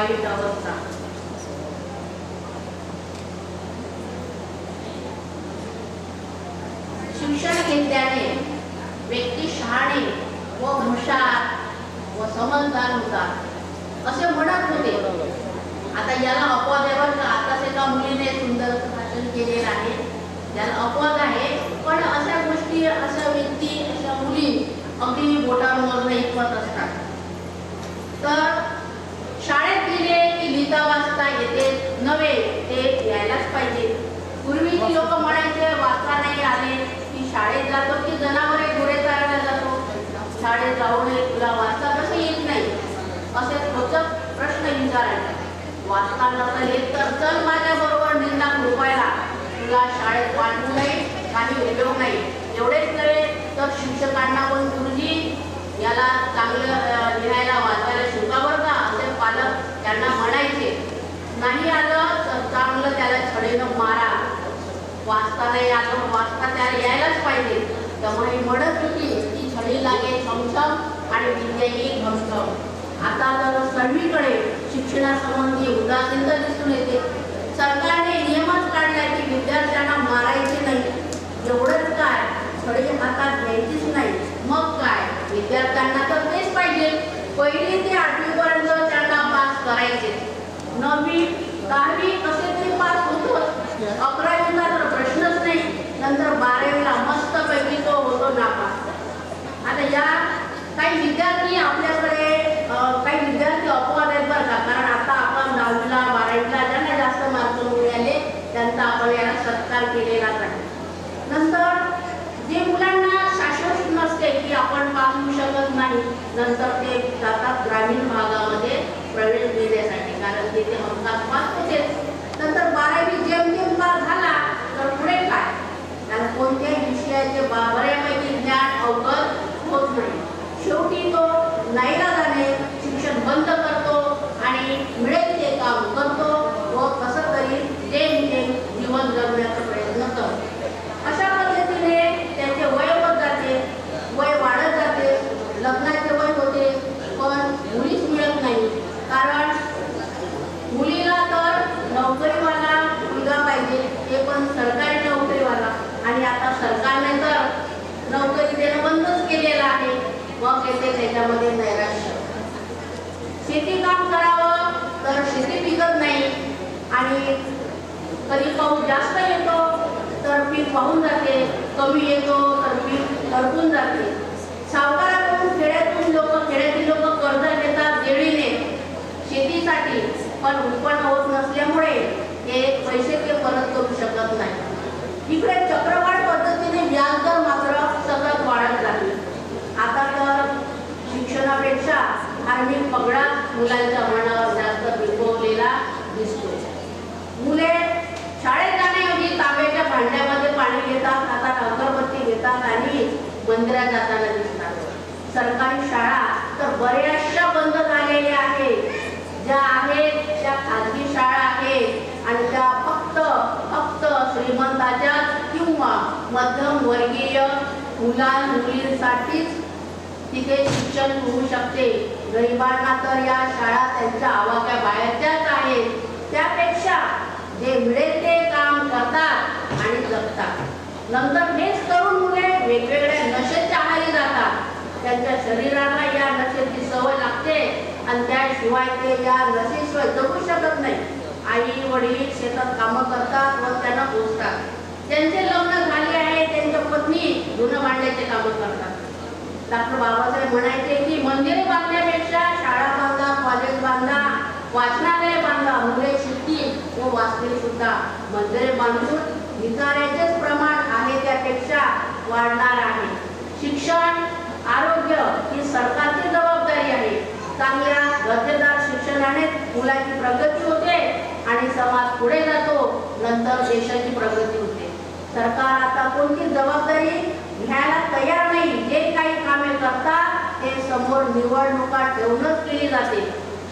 वाईट अवस्था शिक्षण घेतल्याने व्यक्ती शहाणे व हुशार व समजदार होतात असे म्हणत होते. आता याला अपवाद आहे बरं का? आताच एका मुलीने सुंदर भाषण केलेलं आहे. त्याला अपवाद आहे. पण अशा गोष्टी अशा व्यक्ती अशा मुली अगदी बोटांवर ऐकवत असतात. तर शाळेत गेले की लिहिता वाचता येते नव्हे ते यायलाच पाहिजे. पूर्वीची लोक म्हणायचे वाचता नाही आले. की शाळेत जातो की जनावरे घोडे चारायला जातो. शाळेत जाऊ नये तुला वाचता कसं येत नाही? असे खोचक प्रश्न विचारायचे वाचता नसेल येत तर चल माझ्या बरोबर निंदा कृपायला. तुला शाळेत पाठवू नये काही उपयोग नाही. एवढेच नव्हे तर शिक्षकांना पण गुरुजी याला चांगलं अ, लिहायला वाचायला शिका बरं का असे पालक त्यांना म्हणायचे नाही आलं तर चांगलं त्याला छडीनं मारा वाचता नाही आलं वाचता त्याला यायलाच पाहिजे त्यामुळे म्हणत होती की छडी लागे छमछम आणि विद्या ही घमछम आता तर सर्वीकडे शिक्षणासंबंधी उदासीनता दिसून येते सरकारने नियमच काढला की विद्यार्थ्यांना मारायचे नाही एवढंच काय छडी हातात घ्यायचीच नाही मग काय विद्यार्थ्यांना तर तेच पाहिजे पहिली ते आठवीपर्यंत त्यांना पास करायचे नववी दहावी कसे तरी पास होतो अकरावीला तर प्रश्नच नाही नंतर बारावीला मस्तपैकी तो होतो नापास आता या काही विद्यार्थी आपल्याकडे काही विद्यार्थी अपवाद आहेत बरं का? कारण आता आपण दहावीला बारावीला ज्यांना जास्त मार्क मिळाले त्यांचा आपण याला सत्कार केलेलाच आहे. नंतर जे मुलांना शाश्वत नसते की आपण पाहू शकत नाही नंतर ते जातात ग्रामीण भागामध्ये प्रवेश घेण्यासाठी कारण तिथे हमखास पास नंतर बारावी जेमतेम पास झाला तर पुढे काय? कारण कोणत्याही विषयाचे बाबरे बऱ्यापैकी ज्ञान अवगत होत नाही शेवटी तो नाईलाजाने शिक्षण बंद करतो आणि मिळेल ते काम करतो व कसं तरी ते जीवन जगण्याचा प्रयत्न करतो. अशा पद्धतीने त्याचे वय होत जाते वय वाढत जाते लग्नाचे वय होते पण मुलीच मिळत नाही. कारण मुलीला तर नोकरीवाला मुलगा पाहिजे ते पण सरकारी नोकरीवाला. आणि आता सरकारने तर नोकरी देणं बंदच केलेलं आहे. मग येते त्याच्यामध्ये नैराश्य. शेती काम करावं तर शेती पिकत नाही. आणि कधी पाऊस जास्त येतो तर पीक वाहून जाते कमी येतो तर पीक करपून जाते. सावकाराकडून खेड्यातून लोक खेड्यातील लोक कर्ज घेतात देळीने शेतीसाठी पण उत्पन्न होत नसल्यामुळे हे पैसे ते परत करू शकत नाही. इकडे चक्रवाढ पद्धतीने व्याजदर मात्र सतत वाढत लागले आता धार्मिक पगडा मुलांच्या मनावर जास्त बिंबवलेला दिसतो मुले शाळेत जाण्याऐवजी तांब्याच्या भांड्यामध्ये पाणी घेतात हातात अगरबत्ती घेतात आणि मंदिरात जाताना दिसतात. सरकारी शाळा तर बऱ्याचशा बंद झालेल्या आहेत. ज्या आहेत त्या खाजगी शाळा आहेत आणि त्या फक्त फक्त श्रीमंताच्या किंवा मध्यम वर्गीय मुला मुलींसाठीच तिथे शिक्षण होऊ शकते. गरिबांना तर या शाळा त्यांच्या आवाक्या बाहेरच्याच आहेत. त्यापेक्षा जे मिळेल ते काम करतात आणि जगतात. नंतर हेच तरुण मुले वेगवेगळ्या नशेच्या आहारी जातात. त्यांच्या शरीराला या नशेची सवय लागते आणि त्याशिवाय ते या नशेशिवाय जगू शकत नाही. आई वडील शेतात कामं करतात व त्यांना पोचतात त्यांचे लग्न झाले आहे त्यांच्या पत्नी धुणं मांडण्याचे कामं करतात. डॉक्टर बाबासाहेब म्हणायचे की मंदिरे बांधण्यापेक्षा शाळा बांधा कॉलेज बांधा वाचनालय बांधा मुले शिकतील व वाचतील सुद्धा. मंदिरे बांधून विचारायचेच प्रमाण आहे त्यापेक्षा वाढणार आहे. शिक्षण आरोग्य ही सरकारची जबाबदारी आहे. चांगल्या दर्जेदार शिक्षणाने मुलाची प्रगती होते आणि समाज पुढे जातो नंतर देशाची प्रगती होते. सरकार आता कोणती जबाबदारी घ्यायला तयार नाही जे करता ते समोर निवडणुका ठेवूनच केली जाते.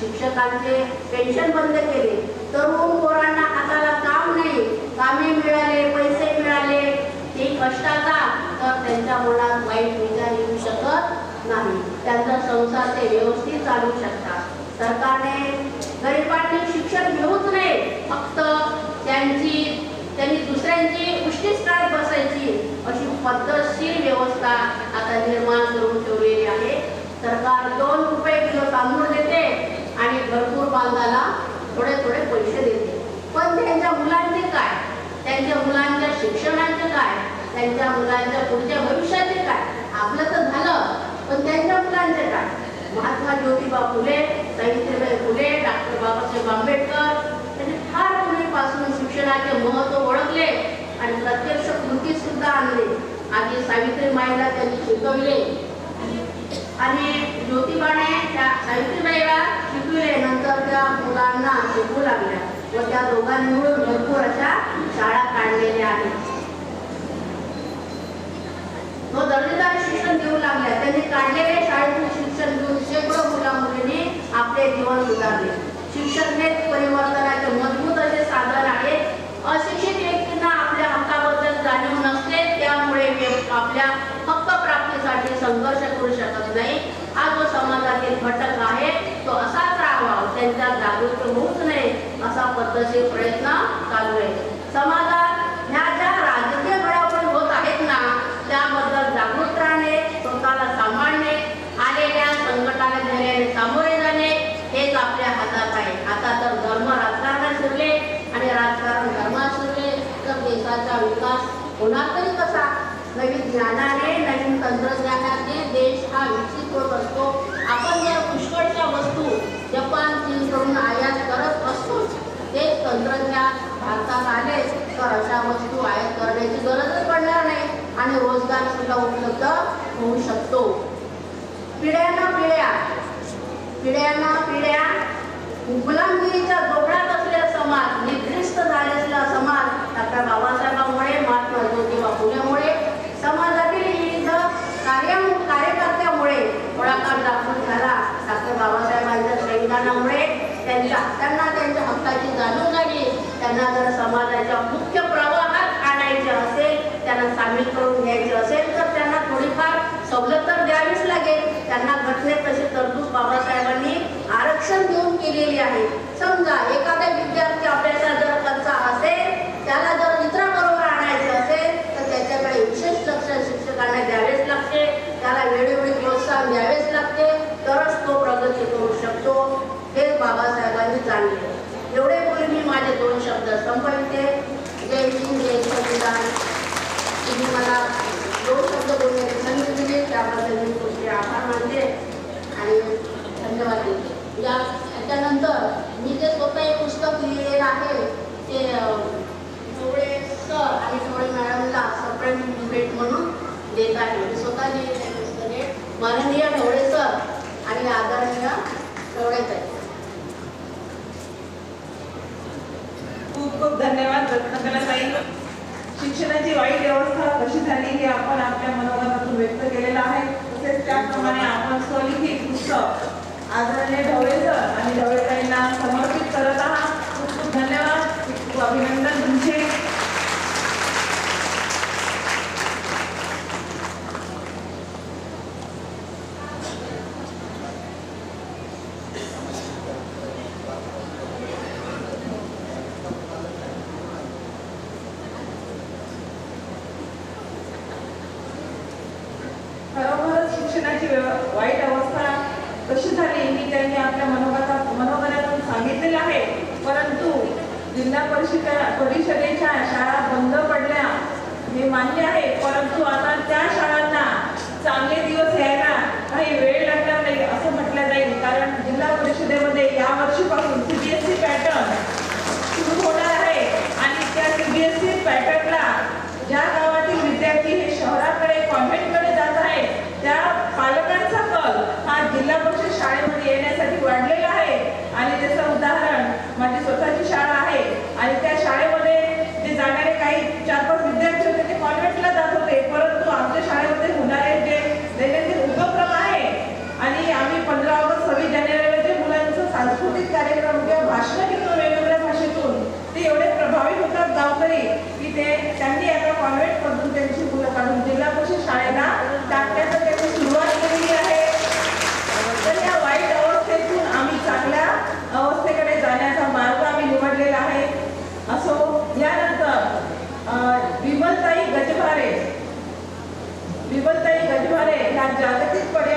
शिक्षकांचे पेन्शन बंद केले. तरुण पोरांना हाताला काम नाही कामे मिळाले पैसे मिळाले. ते कष्टाचा तर त्यांच्या मनात वाईट विचार येऊ शकत नाही. त्यांचा संसार ते व्यवस्थित चालू शकतात. सरकारने गरिबांनी शिक्षण घेऊच नये. फक्त त्यांची त्यांनी दुसऱ्यांची उष्टीच काय बसायची. अशी पद्धतशीर व्यवस्था आता निर्माण करून ठेवलेली आहे. सरकार दोन रुपये किलो तांदूळ देते आणि भरपूर बांधाला थोडे थोडे पैसे देते. पण त्यांच्या मुलांचे काय? त्यांच्या मुलांच्या शिक्षणाचे काय? त्यांच्या मुलांच्या पुढच्या भविष्याचे काय? आपलं तर झालं पण त्यांच्या मुलांचे काय? महात्मा ज्योतिबा फुले सावित्रीबाई फुले डॉक्टर बाबासाहेब आंबेडकर त्यांनी फार पूर्वीपासून शिक्षणाचे महत्त्व ओळखले. आणि प्रत्यक्ष कृतीत सुद्धा आणले. आधी सावित्री माईला त्यांनी शिकवले. आणि ज्योतिबाने त्या सावित्रीबाईला शिकविले. नंतर त्या मुलांना शिकवू लागल्या व त्या दोघांनी मिळून भरपूर अशा शाळा काढलेल्या आहेत. व दर्जेदार शिक्षण देऊ लागल्या. त्यांनी काढलेले शाळेतून शिक्षण घेऊन शेकडो मुला मुलींनी आपले जीवन सुधारले शिक्षण हे परिवर्तनाचे मजबूत असे साधन आहे. अशिक्षित व्यक्तींना आपल्या हक्काबद्दल जाणीव नसते त्यामुळे वे- आपल्या हक्क प्राप्तीसाठी संघर्ष करू शकत नाही. हा जो समाजातील घटक आहे तो असाच राहावा. त्यांच्या जागृत होऊच नये असा पद्धतशीर प्रयत्न चालू आहे. समाजात ह्या ज्या राजकीय घडामोडी होत आहेत ना त्याबद्दल जागृत राहणे स्वतःला सांभाळणे आलेल्या संकटाला धैर्याने सामोरे जाणे हेच आपल्या हातात आहे आता तर धर्म राजकारणात शिरले आणि राजकारण धर्मात शिरले तर देशाचा विकास होणार तरी कसा नवीन ज्ञानाने नवीन तंत्रज्ञानाने देश हा विकसित होत असतो. आपण ज्या पुष्कळच्या वस्तू जपान चीनकडून आयात करत असतो ते तंत्रज्ञान भारतात आले तर अशा वस्तू आयात करण्याची गरजच पडणार नाही आणि रोजगार सुद्धा उपलब्ध होऊ शकतो. पिढ्याना पिढ्या पिढ्याना पिढ्या गुलामगिरीच्या जोगड्यात असलेला समाज निकृष्ट झालेला समाज डॉक्टर बाबासाहेब महात्मा ज्योतिबा फुलेमुळे समाजातील विविध कार्य कार्यकर्त्यामुळे थोडाफार दाखवून झाला डॉक्टर बाबासाहेबांच्या संविधानामुळे त्यांच्या त्यांना त्यांच्या हक्काची जाणीव झाली त्यांना जर समाजाच्या मुख्य प्रवाहात आणायचे असेल त्यांना सामील करून घ्यायचे असेल तर त्यांना थोडीफार सवलत तर द्यावीच लागेल त्यांना घटनेत तशी तरतूद बाबासाहेबांनी आरक्षण देऊन केलेली आहे. समजा एखादा विद्यार्थी आपल्याला जर कच्चा असेल त्याला जर मित्राबरोबर आणायचे असेल तर त्याच्याकडे विशेष लक्ष शिक्षकांना द्यावेच लागते. त्याला वेळोवेळी प्रोत्साहन द्यावेच लागते. तरच तो प्रगती करू शकतो. हे बाबासाहेबांनी जाणले. एवढे बोलून मी माझे दोन शब्द संपविते. जय हिंद जय संविधान. तुम्ही मला दोन शब्द बोलण्याची संधी दिली त्याबद्दल मी तुमचे आभार मानते आणि धन्यवाद देते. या त्यानंतर मी जे स्वतः एक पुस्तक लिहिलेलं आहे ते जोडे सर आणि जोडे मॅडमला सप्रेम भेट म्हणून देत आहे. मी स्वतः लिहिलेलं आहे पुस्तक हे. माननीय ढवळे सर आणि आदरणीय ढवळे ताई. खूप खूप धन्यवाद रत्नकलाताई शिक्षणाची वाईट व्यवस्था कशी झाली हे आपण आपल्या मनोगतातून व्यक्त केलेलं आहे. तसेच त्याप्रमाणे आपण स्वलिखित पुस्तक आदरणीय ढवळे सर आणि ढवळेताईंना समर्पित करत आहात खूप खूप धन्यवाद खूप खूप अभिनंदन तुमचे खरोखरच शिक्षणाची व्यव- वाईट अवस्था कशी झाली ही त्यांनी आपल्या मनोगतात मनोगतातून सांगितलेलं आहे परंतु जिल्हा परिषद परिषदेच्या शाळा बंद पडल्या. हे मान्य आहे परंतु आता त्या शाळांना चांगले दिवस यायला काही वेळ लागणार नाही असं म्हटलं जाईल. कारण जिल्हा परिषदेमध्ये या वर्षीपासून सीबीएसई पॅटर्न सुरू होणार आहे. आणि त्या सीबीएसई पॅटर्नला ज्या गावातील विद्यार्थी हे शहराकडे कॉन्व्हेंटकडे जात आहेत त्या पालकांचा कल हा जिल्हा परिषद शाळेमध्ये येण्यासाठी वाढले आहे आणि त्याचं उदाहरण माझी स्वतःची शाळा आहे आणि त्या शाळेमध्ये जे जाणारे काही चार पाच विद्यार्थी होते ते कॉन्व्हेंटला जात होते परंतु आमच्या सुगंधताई गजवारे ह्या जागतिक पर्यावरण